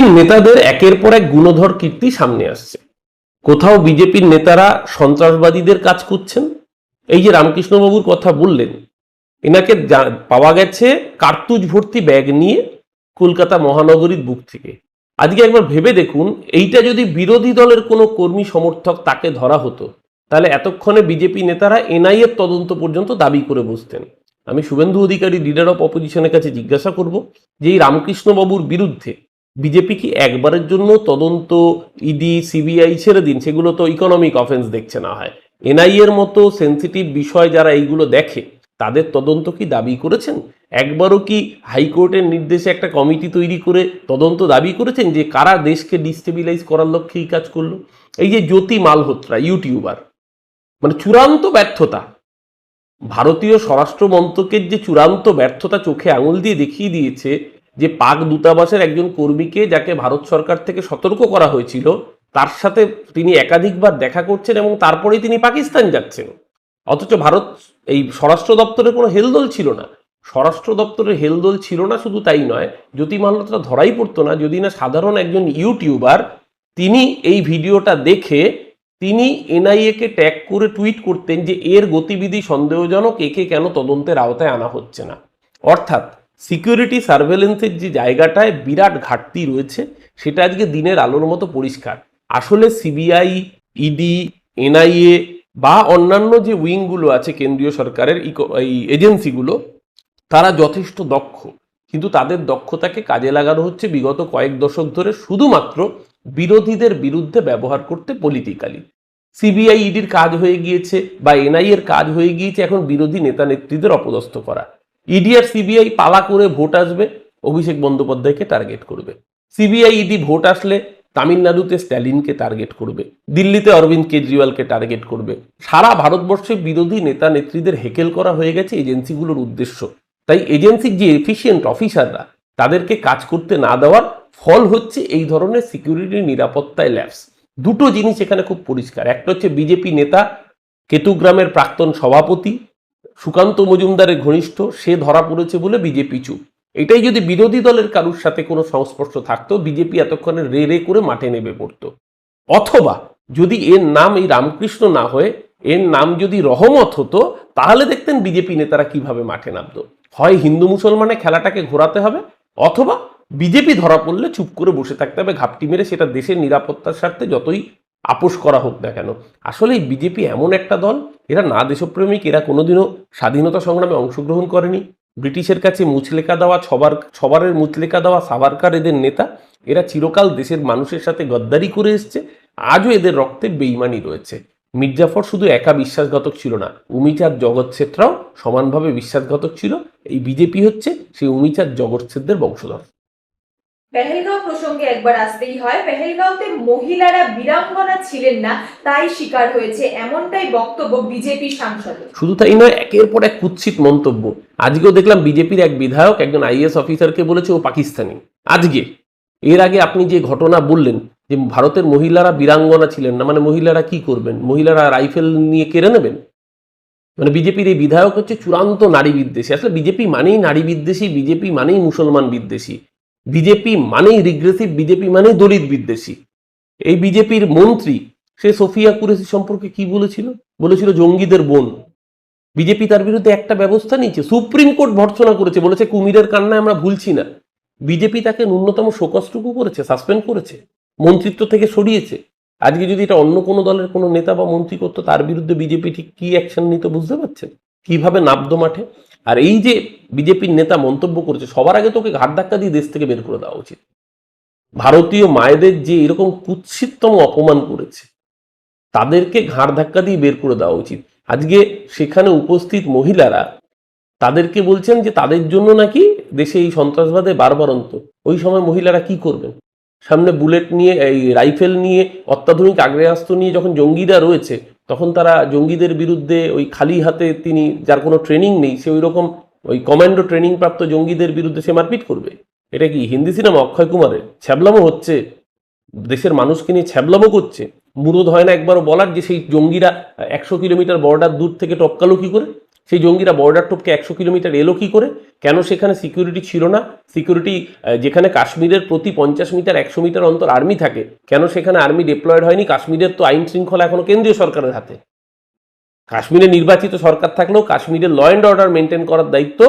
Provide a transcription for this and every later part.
বিজেপির নেতাদের একের পর এক গুণধর কীর্তি সামনে আসছে। কোথাও বিজেপির নেতারা সন্ত্রাসবাদীদের কাজ করছেন এই যে রামকৃষ্ণবাবুর কথা বললেন, এনাকে পাওয়া গেছে কার্তুজ ভর্তি ব্যাগ নিয়ে কলকাতা মহানগরীর বুক থেকে। আজকে একবার ভেবে দেখুন, এইটা যদি বিরোধী দলের কোনো কর্মী সমর্থক তাকে ধরা হতো, তাহলে এতক্ষণে বিজেপি নেতারা এনআইএর তদন্ত পর্যন্ত দাবি করে বসতেন। আমি শুভেন্দু অধিকারী লিডার অফ অপোজিশনের কাছে জিজ্ঞাসা করব যে এই রামকৃষ্ণবাবুর বিরুদ্ধে বিজেপি কি একবারের জন্য তদন্ত, ইডি, সিবিআই ছেড়ে দিন? সেগুলো তো ইকোনমিক অফেন্স দেখছে না হয়। এনআই এর মতো সেন্সিটিভ বিষয় যারা এইগুলো দেখে, তাদের তদন্ত কি দাবি করেছেন? একবারও কি হাইকোর্টের নির্দেশে একটা কমিটি তৈরি করে তদন্ত দাবি করেছেন যে কারা দেশকে ডিস্টেবিলাইজ করার লক্ষ্যে এই কাজ করল? এই যে জ্যোতি মালহোত্রা, ইউটিউবার মানে চূড়ান্ত ব্যর্থতা। ভারতীয় স্বরাষ্ট্র মন্ত্রকের যে চূড়ান্ত ব্যর্থতা চোখে আঙুল দিয়ে দেখিয়ে দিয়েছে যে পাক দূতাবাসের একজন কর্মীকে যাকে ভারত সরকার থেকে সতর্ক করা হয়েছিল, তার সাথে তিনি একাধিকবার দেখা করছেন এবং তারপরেই তিনি পাকিস্তান যাচ্ছেন। অথচ ভারত এই স্বরাষ্ট্র দপ্তরের কোনো হেলদোল ছিল না। স্বরাষ্ট্র দপ্তরের হেলদোল ছিল না শুধু তাই নয় জ্যোতি মাল্যতা ধরাই পড়তো না। যদি না সাধারণ একজন ইউটিউবার তিনি এই ভিডিওটা দেখে তিনি এনআইএ কে ট্যাগ করে টুইট করতেন যে এর গতিবিধি সন্দেহজনক, একে কেন তদন্তের আওতায় আনা হচ্ছে না। অর্থাৎ সিকিউরিটি সার্ভেলেন্সের যে জায়গাটায় বিরাট ঘাটতি রয়েছে, সেটা আজকে দিনের আলোর মতো পরিষ্কার। আসলে সিবিআই, ইডি, এনআইএ বা অন্যান্য যে উইংগুলো আছে কেন্দ্রীয় সরকারের এই এজেন্সিগুলো, তারা যথেষ্ট দক্ষ। কিন্তু তাদের দক্ষতাকে কাজে লাগানো হচ্ছে বিগত কয়েক দশক ধরে শুধুমাত্র বিরোধীদের বিরুদ্ধে ব্যবহার করতে পলিটিক্যালি সিবিআই, ইডির কাজ হয়ে গিয়েছে বা এনআইএর কাজ হয়ে গিয়েছে, এখন বিরোধী নেতা নেত্রীদের অপদস্থ করা। ইডি আর সিবিআই পালা করে ভোট আসবে, অভিষেক বন্দ্যোপাধ্যায়কে টার্গেট করবে। সিবিআই ইডি ভোট আসলে, তামিলনাড়ুতে স্ট্যালিনকে টার্গেট করবে, দিল্লিতে অরবিন্দ কেজরিওয়ালকে টার্গেট করবে। সারা ভারতবর্ষে বিরোধী নেতা নেত্রীদের হেকেল করা হয়ে গেছে এজেন্সিগুলোর উদ্দেশ্য। তাই এজেন্সির যে এফিসিয়েন্ট অফিসাররা তাদেরকে কাজ করতে না দেওয়ার ফল হচ্ছে এই ধরনের সিকিউরিটি নিরাপত্তায় ল্যাপস দুটো জিনিস এখানে খুব পরিষ্কার। একটা হচ্ছে বিজেপি নেতা কেতুগ্রামের প্রাক্তন সভাপতি সুকান্ত মজুমদারের ঘনিষ্ঠ, সে ধরা পড়েছে বলে বিজেপি চুপ। এটাই যদি বিরোধী দলের কারুর সাথে কোনো সংস্পর্শ থাকতো, বিজেপি এতক্ষণে রে রে করে মাঠে নেমে পড়তো। অথবা যদি এর নাম এই রামকৃষ্ণ না হয়ে, এর নাম যদি রহমত হতো, তাহলে দেখতেন বিজেপি নেতারা কীভাবে মাঠে নামতো। হয় হিন্দু মুসলমানে খেলাটাকে ঘোরাতে হবে, অথবা বিজেপি ধরা পড়লে চুপ করে বসে থাকতে হবে, ঘাপটি মেরে সেটা দেশের নিরাপত্তার স্বার্থে যতই আপোষ করা হোক না কেন। আসলে বিজেপি এমন একটা দল, এরা না দেশপ্রেমিক, এরা কোনোদিনও স্বাধীনতা সংগ্রামে অংশগ্রহণ করেনি। ব্রিটিশের কাছে মুচলেকা দেওয়া, ছবার, ছবারের মুচলেকা দেওয়া সাভারকার এদের নেতা, এরা চিরকাল দেশের মানুষের সাথে গদ্দারি করে এসছে, আজও এদের রক্তে বেইমানি রয়েছে। মির্জাফর শুধু একা বিশ্বাসঘাতক ছিল না, উমিচাঁদ জগৎছেত্রাও সমানভাবে বিশ্বাসঘাতক ছিল। এই বিজেপি হচ্ছে সেই উমিচাঁদ জগৎছেদদের বংশধর। পেহেলগাঁও প্রসঙ্গে একবার আসতেই হয়, পেহেলগাঁওতে মহিলারা বীরাঙ্গনা ছিলেন না, তাই শিকার হয়েছে এমনটাই বক্তব্য বিজেপি সাংসদের শুধু তাই নয়, একের পর এক কুৎসিত মন্তব্য। আজকেও দেখলাম বিজেপির এক বিধায়ক একজন আইএস অফিসারকে বলেছে ও পাকিস্তানি। আজকে, এর আগে আপনি যে ঘটনা বললেন যে ভারতের মহিলারা বীরাঙ্গনা ছিলেন না মানে মহিলারা কি করবেন? মহিলারা রাইফেল নিয়ে কেড়ে নেবেন? মানে বিজেপির এই বিধায়ক হচ্ছে চূড়ান্ত নারী বিদ্বেষী। আসলে বিজেপি মানেই নারী বিদ্বেষী, বিজেপি মানেই মুসলমান বিদ্বেষী। বিজেপি মানেই রিগ্রেসিভ বিজেপি মানেই দলিত বিদ্বেষী। এই বিজেপির মন্ত্রী, সে সোফিয়া কুরেশি সম্পর্কে কি বলেছিল? বলেছিল জঙ্গিদের বোন। বিজেপি তার বিরুদ্ধে একটা ব্যবস্থা নিয়েছে, সুপ্রিম কোর্ট ভর্সনা করেছে, বলেছে কুমিরের কান্নায় আমরা ভুলছি না। বিজেপি তাকে ন্যূনতম শোকসটুকু করেছে, সাসপেন্ড করেছে, মন্ত্রিত্ব থেকে সরিয়েছে। আজকে যদি এটা অন্য কোনো দলের কোনো নেতা বা মন্ত্রী করতো, তার বিরুদ্ধে বিজেপি ঠিক কি অ্যাকশন নিত বুঝতে পারছেন? কীভাবে নাবদো মাঠে? আর এই যে বিজেপির নেতা মন্তব্য করেছে, সবার আগে তোকে ঘাট ধাক্কা দিয়ে দেশ থেকে বের করে দেওয়া উচিত। ভারতীয় মায়েদের যে এরকম কুৎসিততম অপমান করেছে, তাদেরকে ঘাড় ধাক্কা দিয়ে বের করে দেওয়া উচিত। আজকে সেখানে উপস্থিত মহিলারা তাদেরকে বলছেন যে তাদের জন্য নাকি দেশে এই সন্ত্রাসবাদে বারবারন্ত ওই সময় মহিলারা কি করবেন? সামনে বুলেট নিয়ে, এই রাইফেল নিয়ে, অত্যাধুনিক আগ্নেয়াস্ত্র নিয়ে যখন জঙ্গিরা রয়েছে তখন তারা জঙ্গিদের বিরুদ্ধে ওই খালি হাতে তিনি, যার কোনো ট্রেনিং নেই, সে ওই রকম ওই কমান্ডো ট্রেনিং প্রাপ্ত জঙ্গিদের বিরুদ্ধে সে মারপিট করবে। এটা কি হিন্দি সিনেমা অক্ষয় কুমারের। ছ্যাবলামো হচ্ছে। দেশের মানুষকে নিয়ে ছ্যাবলামো করছে। মুরদ হয় না একবারও বলার যে সেই জঙ্গিরা একশো কিলোমিটার বর্ডার দূর থেকে টপকালো কি করে? সেই জঙ্গিরা বর্ডার টপকে একশো কিলোমিটার এলো কি করে? কেন সেখানে সিকিউরিটি ছিল না? সিকিউরিটি যেখানে কাশ্মীরের প্রতি পঞ্চাশ মিটার, একশো মিটার অন্তর আর্মি থাকে, কেন সেখানে আর্মি ডিপ্লয়েড হয়নি? কাশ্মীরের তো আইন শৃঙ্খলা এখনও কেন্দ্রীয় সরকারের হাতে। কাশ্মীরে নির্বাচিত সরকার থাকলেও কাশ্মীরের ল অ্যান্ড অর্ডার মেনটেন করার দায়িত্ব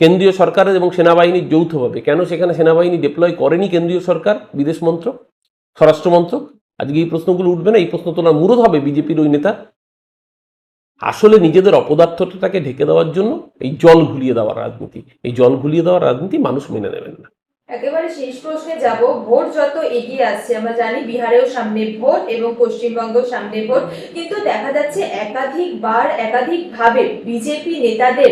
কেন্দ্রীয় সরকারের এবং সেনাবাহিনীর যৌথভাবে। কেন সেখানে সেনাবাহিনী ডিপ্লয় করেনি কেন্দ্রীয় সরকার? বিদেশ মন্ত্রক? স্বরাষ্ট্র মন্ত্রক? আজকে এই প্রশ্নগুলো উঠবে না? এই প্রশ্ন তোলার মুরদ হবে বিজেপির ওই নেতা আসলে নিজেদের অপদার্থতাকে ঢেকে দেওয়ার জন্য এই জল ঘুলিয়ে দেওয়ার রাজনীতি। এই জল ঘুলিয়ে দেওয়ার রাজনীতি মানুষ মেনে নেবেন না। একেবারে শেষ প্রশ্নে যাব। ভোট যত এগিয়ে আসছে আমরা জানি বিহারেও সামনে ভোট এবং পশ্চিমবঙ্গেও সামনে ভোট। কিন্তু দেখা যাচ্ছে একাধিকবার একাধিকভাবে বিজেপি নেতাদের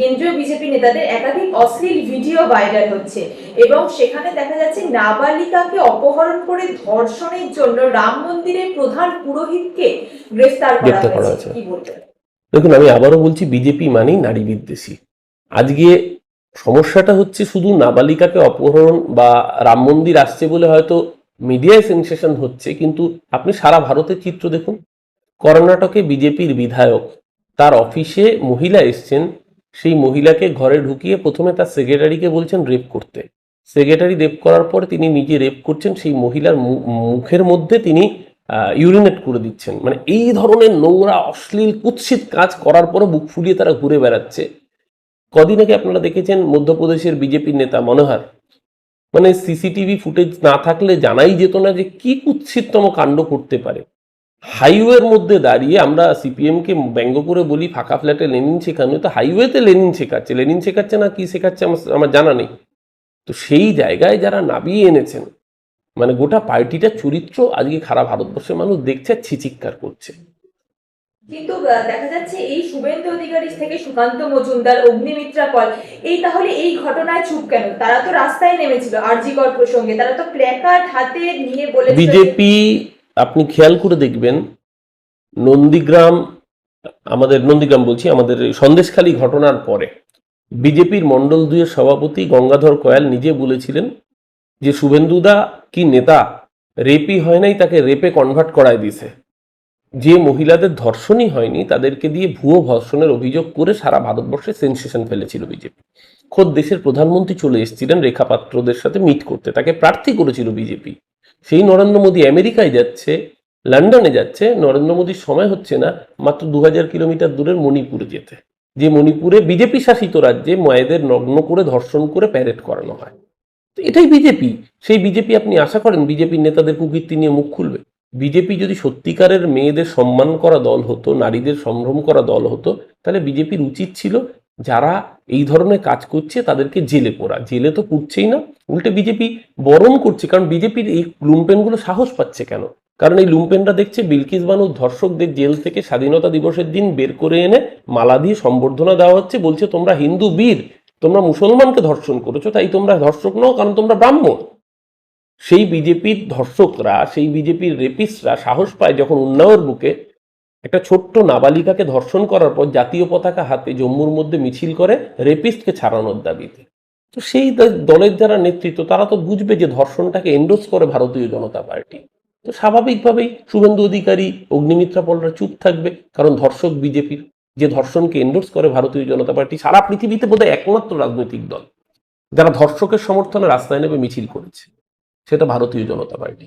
কেন্দ্রীয় বিজেপি নেতাদের একাধিক অশ্লীল ভিডিও ভাইরাল হচ্ছে এবং সেখানে দেখা যাচ্ছে নাবালিকাকে অপহরণ করে ধর্ষণের জন্য রাম মন্দিরের প্রধান পুরোহিতকে গ্রেফতার করা হয়েছে। হয়েছে। কি বলবেন? দেখুন আমি আবারও বলছি বিজেপি মানেই নারী বিদ্বেষী আজকে সমস্যাটা হচ্ছে শুধু নাবালিকাকে অপহরণ বা রাম মন্দির আসছে বলে হয়তো মিডিয়ায় সেন্সেশন হচ্ছে, কিন্তু আপনি সারা ভারতের চিত্র দেখুন। কর্ণাটকে বিজেপির বিধায়ক, তার অফিসে মহিলা এসছেন। সেই মহিলাকে ঘরে ঢুকিয়ে প্রথমে তার সেক্রেটারিকে বলছেন রেপ করতে। সেক্রেটারি রেপ করার পর তিনি নিজে রেপ করছেন, সেই মহিলার মুখের মধ্যে তিনি ইউরিনেট করে দিচ্ছেন। মানে এই ধরনের নোংরা, অশ্লীল, কুৎসিত কাজ করার পরে বুক ফুলিয়ে তারা ঘুরে বেড়াচ্ছে। কদিন আগে আপনারা দেখেছেন মধ্যপ্রদেশের বিজেপির নেতা মনোহর। মানে সিসিটিভি ফুটেজ না থাকলে জানাই যেত না যে কি কুৎসিততম কাণ্ড করতে পারে। হাইওয়ের মধ্যে দাঁড়িয়ে আমরা সিপিএমকে ব্যঙ্গ করে বলি, ফাঁকা ফ্ল্যাটে লেনিন শেখানো, তো হাইওয়েতে লেনিন শেখাচ্ছে। লেনিন শেখাচ্ছে না, কি শেখাচ্ছে আমার জানা নেই। তো সেই জায়গায় যারা নাবিয়ে এনেছেন মানে গোটা পার্টিটার চরিত্র আজকে খারাপ ভারতবর্ষের মানুষ দেখছে ছিচিৎকার করছে। কিন্তু দেখা যাচ্ছে এই শুভেন্দু অধিকারী থেকে সুকান্ত মজুমদার, অগ্নিমিত্রা পল এই তাহলে এই ঘটনায় চুপ কেন? তারা তো রাস্তায় নেমেছিল আরজিকর প্রসঙ্গে। তারা তো প্ল্যাকার্ড হাতে নিয়ে যে- বিজেপি আপনি খেয়াল করে দেখবেন, নন্দীগ্রাম, আমাদের নন্দীগ্রাম বলছি, আমাদের সন্দেশখালী ঘটনার পরে বিজেপির মণ্ডল দুয়ের সভাপতি গঙ্গাধর কয়াল নিজে বলেছিলেন যে শুভেন্দুদা কি নেতা? রেপি হয় নাই, তাকে রেপে কনভার্ট করায় দিয়েছে। যে মহিলাদের ধর্ষণই হয়নি, তাদেরকে দিয়ে ভুয়ো ধর্ষণের অভিযোগ করে সারা ভারতবর্ষে সেন্সেশন ফেলেছিল বিজেপি। খোদ দেশের প্রধানমন্ত্রী চলে এসেছিলেন রেখাপাত্রদের সাথে মিট করতে, তাকে প্রার্থী করেছিল বিজেপি। সেই নরেন্দ্র মোদী আমেরিকায় যাচ্ছে, লন্ডনে যাচ্ছে, নরেন্দ্র মোদীর সময় হচ্ছে না, মাত্র দু হাজার কিলোমিটার দূরের মণিপুরে যেতে। যে মণিপুরে বিজেপি শাসিত রাজ্যে মায়েদের নগ্ন করে ধর্ষণ করে প্যারেড করানো হয়। তো এটাই বিজেপি, সেই বিজেপি আপনি আশা করেন বিজেপির নেতাদের কুকীর্তি নিয়ে মুখ খুলবে? বিজেপি যদি সত্যিকারের মেয়েদের সম্মান করা দল হতো, নারীদের সম্ভ্রম করা দল হতো, তাহলে বিজেপির উচিত ছিল যারা এই ধরনের কাজ করছে তাদেরকে জেলে পোড়া। জেলে তো পুড়ছেই না। উল্টে বিজেপি বরণ করছে, কারণ বিজেপির এই লুম্পেনগুলো সাহস পাচ্ছে কেন? কারণ এই লুম্পেনরা দেখছে বিলকিস বানু, ধর্ষকদের জেল থেকে স্বাধীনতা দিবসের দিন বের করে এনে মালা দিয়ে সম্বর্ধনা দেওয়া হচ্ছে, বলছে তোমরা হিন্দু বীর, তোমরা মুসলমানকে ধর্ষণ করেছ, তাই তোমরা ধর্ষক নও, কারণ তোমরা ব্রাহ্মণ। সেই বিজেপির ধর্ষকরা, সেই বিজেপির রেপিস্টরা সাহস পায় যখন উন্নয়র বুকে একটা ছোট্ট নাবালিকাকে ধর্ষণ করার পর জাতীয় পতাকা হাতে জম্মুর মধ্যে মিছিল করে রেপিস্টকে ছাড়ানোর দাবিতে। তো সেই দলের যারা নেতৃত্ব, তারা তো বুঝবে যে ধর্ষণটাকে এন্ডোস করে ভারতীয় জনতা পার্টি। তো স্বাভাবিকভাবেই শুভেন্দু অধিকারী, অগ্নিমিত্রা পলরা চুপ থাকবে, কারণ ধর্ষক বিজেপির যে ধর্ষণকে এন্ডোর্স করে ভারতীয় জনতা পার্টি, সারা পৃথিবীতে বোধহয় একমাত্র রাজনৈতিক দল, যারা ধর্ষকের সমর্থনে রাস্তায় নেমে মিছিল করেছে। সেটা ভারতীয় জনতা পার্টি।